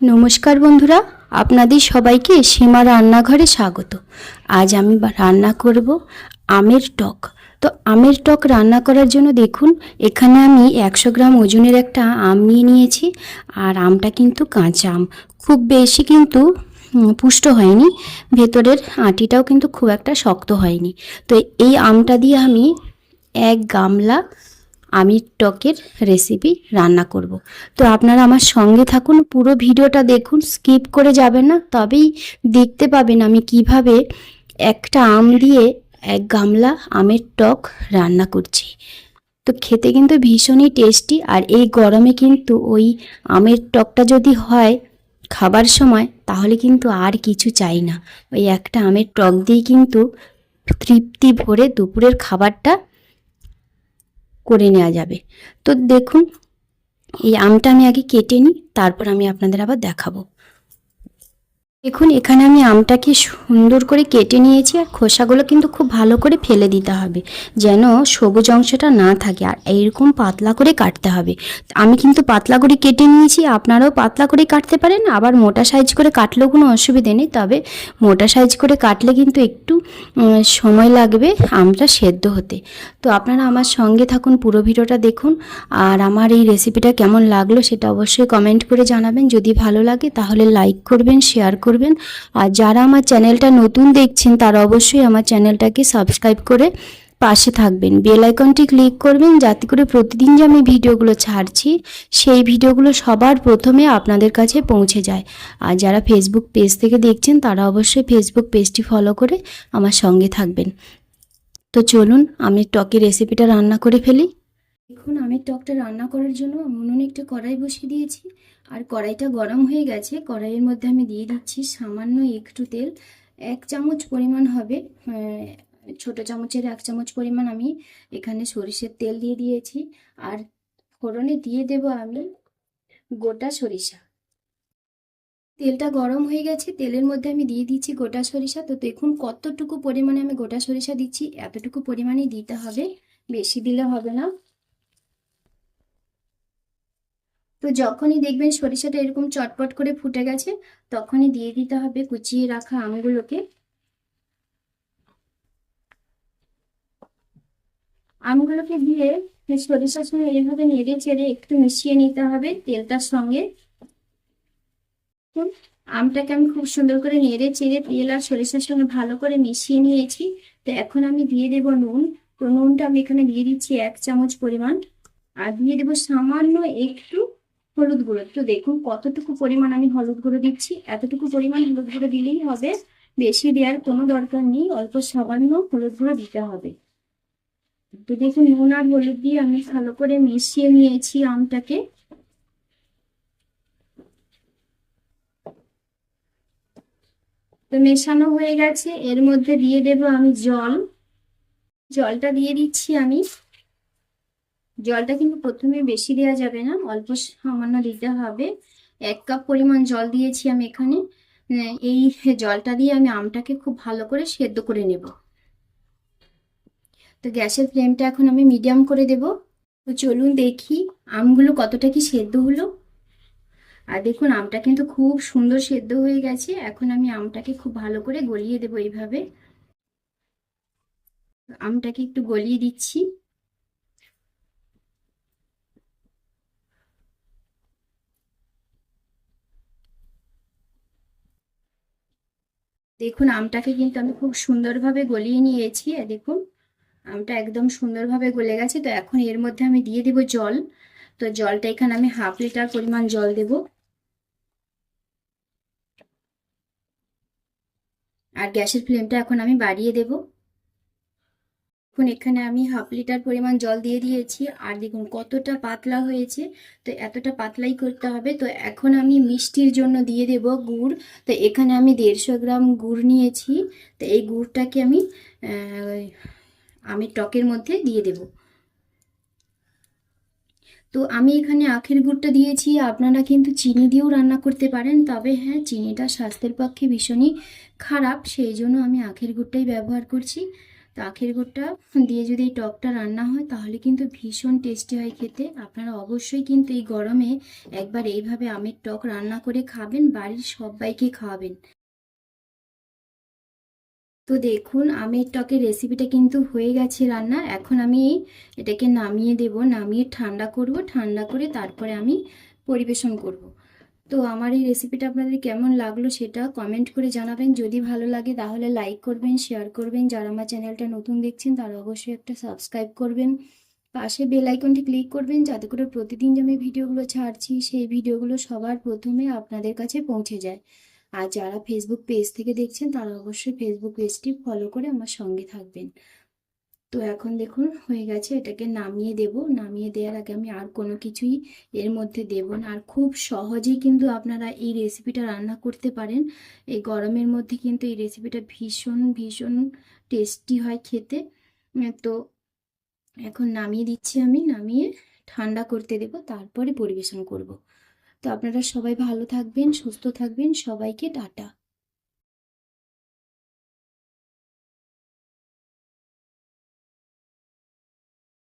নমস্কার বন্ধুরা, আপনাদের সবাইকে সীমা রান্নাঘরে স্বাগত। আজ আমি রান্না করব আমের টক। তো আমের টক রান্না করার জন্য দেখুন, এখানে আমি একশো গ্রাম ওজনের একটা আম নিয়ে নিয়েছি, আর আমটা কিন্তু কাঁচা আম। খুব বেশি কিন্তু পুষ্ট হয়নি, ভেতরের আটিটাও কিন্তু খুব একটা শক্ত হয়নি। তো এই আমটা দিয়ে আমি এক গামলা আমির টকের রেসিপি রান্না করব। তো আপনারা আমার সঙ্গে থাকুন, পুরো ভিডিওটা দেখুন স্কিপ করে যাবেন না, তবেই দেখতে পাবেন আমি কীভাবে একটা আম দিয়ে এক গামলা আমের টক রান্না করছি। তো খেতে কিন্তু ভীষণই টেস্টি আর এই গরমে কিন্তু ওই আমের টকটা যদি হয় খাবার সময়, তাহলে কিন্তু আর কিছু চাই না। ওই একটা আমের টক দিয়ে কিন্তু তৃপ্তি ভরে দুপুরের খাবারটা করে নেওয়া যাবে। তো দেখুন, এই আমটা আমি আগে কেটে নিই, তারপর আমি আপনাদের আবার দেখাবো। দেখুন, এখানে আমি আমটাকে সুন্দর করে কেটে নিয়েছি আর খোসাগুলো কিন্তু খুব ভালো করে ফেলে দিতে হবে, যেন সবুজ অংশটা না থাকে আর এইরকম পাতলা করে কাটতে হবে। আমি কিন্তু পাতলা করে কেটে নিয়েছি, আপনারাও পাতলা করে কাটতে পারেন, আবার মোটা সাইজ করে কাটলেও কোনো অসুবিধে নেই, তবে মোটা সাইজ করে কাটলে কিন্তু একটু সময় লাগবে আমটা সেদ্ধ হতে। তো আপনারা আমার সঙ্গে থাকুন, পুরো ভিডিওটা দেখুন, আর আমার এই রেসিপিটা কেমন লাগল সেটা অবশ্যই কমেন্ট করে জানাবেন, যদি ভালো লাগে তাহলে লাইক করবেন শেয়ার করবেন। আর যারা আমার চ্যানেলটা নতুন দেখছেন, তারা অবশ্যই আমার চ্যানেলটাকে সাবস্ক্রাইব করে পাশে থাকবেন। বেল আইকনটি ক্লিক করবেন যাতে করে প্রতিদিন যে আমি ভিডিওগুলো ছাড়ছি, সেই ভিডিওগুলো সবার প্রথমে আপনাদের কাছে পৌঁছে যায়। আর যারা ফেসবুক পেজ থেকে দেখছেন, তারা অবশ্যই ফেসবুক পেজটি ফলো করে আমার সঙ্গে থাকবেন। তো চলুন, আমি টকের রেসিপিটা রান্না করে ফেলি। দেখুন আমি টকটা রান্না করার জন্য উনুনে একটা কড়াই বসিয়ে দিয়েছি। আর কড়াইটা গরম হয়ে গেছে। কড়াইয়ের মধ্যে আমি দিয়ে দিচ্ছি সামান্য একটু তেল। এক চামচ পরিমাণ হবে ছোট চামচের এক চামচ পরিমাণ আমি এখানে সরিষের তেল দিয়ে দিয়েছি। আর ফোড়নে দিয়ে দেব আমি গোটা সরিষা। তেলটা গরম হয়ে গেছে। তেলের মধ্যে আমি দিয়ে দিচ্ছি গোটা সরিষা। তো দেখুন, কতটুকু পরিমাণে আমি গোটা সরিষা দিচ্ছি, এতটুকু পরিমাণেই দিতে হবে। বেশি দিলে হবে না। তো যখনই দেখবেন সরিষাটা এরকম চটপট করে ফুটে গেছে, তখনই দিয়ে দিতে হবে কুচিয়ে রাখা আমগুলোকে আমগুলোকে দিয়ে সরিষার সঙ্গে এইভাবে নেড়ে চেড়ে একটু মিশিয়ে নিতে হবে তেলটার সঙ্গে। আমটাকে আমি খুব সুন্দর করে নেড়ে চেড়ে তেল আর সরিষার সঙ্গে ভালো করে মিশিয়ে নিয়েছি। তো এখন আমি দিয়ে দেব নুন। তো নুনটা আমি এখানে দিয়ে দিচ্ছি এক চামচ পরিমাণ। আর দিয়ে দেবো সামান্য একটু হলুদ গুঁড়ো। তো দেখুন কতটুকু পরিমাণ আমি হলুদ গুঁড়ো দিচ্ছি। এতটুকু পরিমাণ হলুদ গুঁড়ো দিলেই হবে। বেশি দেওয়ার কোনো দরকার নেই, অল্প সামান্য হলুদ গুঁড়ো দিতে হবে। তো দেখুন নুন আর হলুদ দিয়ে আমি ভালো করে মিশিয়ে নিয়েছি আমটাকে। তো মেশানো হয়ে গেছে। এর মধ্যে দিয়ে দেব আমি জল। জলটা দিয়ে দিচ্ছি আমি। জলটা কিন্তু প্রথমে বেশি দেওয়া যাবে না, অল্প সামান্য দিতে হবে। এক কাপ পরিমাণ জল দিয়েছি আমি এখানে। এই জলটা দিয়ে আমি আমটাকে খুব ভালো করে সেদ্ধ করে নেব। তো গ্যাসের ফ্লেমটা এখন আমি মিডিয়াম করে দেব। তো চলুন দেখি আমগুলো কতটা কি সেদ্ধ হলো। আর দেখুন, আমটা কিন্তু খুব সুন্দর সেদ্ধ হয়ে গেছে। এখন আমি আমটাকে খুব ভালো করে গলিয়ে দেবো এইভাবে। আমটাকে একটু গলিয়ে দিচ্ছি। দেখুন, আমটাকে কিন্তু আমি খুব সুন্দরভাবে গলিয়ে নিয়েছি। দেখুন, আমটা একদম সুন্দরভাবে গলে গেছে। তো এখন এর মধ্যে আমি দিয়ে দেব জল। তো জলটা এখানে আমি হাফ লিটার পরিমাণ জল দেব। আর গ্যাসের ফ্লেমটা এখন আমি বাড়িয়ে দেব। এখন এখানে আমি হাফ লিটার পরিমাণ জল দিয়ে দিয়েছি। আর দেখুন, কতটা পাতলা হয়েছে। তো এতটা পাতলাই করতে হবে। তো এখন আমি মিষ্টির জন্য দিয়ে দেব গুড়। তো এখানে আমি দেড়শো গ্রাম গুড় নিয়েছি। তো এই গুড়টাকে আমি আমি টকের মধ্যে দিয়ে দেব। তো আমি এখানে আখের গুড়টা দিয়েছি। আপনারা কিন্তু চিনি দিয়েও রান্না করতে পারেন। তবে হ্যাঁ চিনিটা স্বাস্থ্যের পক্ষে ভীষণই খারাপ। সেই জন্য আমি আখের গুড়টাই ব্যবহার করছি। তো আখের গুড়টা দিয়ে যদি এই টকটা রান্না হয়, তাহলে কিন্তু ভীষণ টেস্টি হয় খেতে। আপনারা অবশ্যই কিন্তু এই গরমে একবার এইভাবে আমের টক রান্না করে খাবেন, বাড়ির সবাইকে খাওয়াবেন। তো দেখুন, আমের টকের রেসিপিটা কিন্তু হয়ে গেছে রান্না। এখন আমি এটাকে নামিয়ে দেব, নামিয়ে ঠান্ডা করব। ঠান্ডা করে তারপরে আমি পরিবেশন করব। তো আমার এই রেসিপিটা আপনাদের কেমন লাগল সেটা কমেন্ট করে জানাবেন। যদি ভালো লাগে তাহলে লাইক করবেন শেয়ার করবেন। যারা আমার চ্যানেলটা নতুন দেখছেন তারা অবশ্যই একটা সাবস্ক্রাইব করবেন। পাশে বেল আইকনটি ক্লিক করবেন যাতে করে প্রতিদিন যে আমি ভিডিওগুলো ছাড়ছি সেই ভিডিওগুলো সবার প্রথমে আপনাদের কাছে পৌঁছে যায়। আর যারা ফেসবুক পেজ থেকে দেখছেন তারা অবশ্যই ফেসবুক পেজটি ফলো করে আমার সঙ্গে থাকবেন। তো এখন দেখুন, হয়ে গেছে, এটাকে নামিয়ে দেব। নামিয়ে দেওয়ার আগে আমি আর কোনো কিছুই এর মধ্যে দেব না। আর খুব সহজেই কিন্তু আপনারা এই রেসিপিটা রান্না করতে পারেন। এই গরমের মধ্যে কিন্তু এই রেসিপিটা ভীষণ ভীষণ টেস্টি হয় খেতে। তো এখন নামিয়ে দিচ্ছি আমি। নামিয়ে ঠান্ডা করতে দেব, তারপরে পরিবেশন করব। তো আপনারা সবাই ভালো থাকবেন, সুস্থ থাকবেন। সবাইকে টাটা।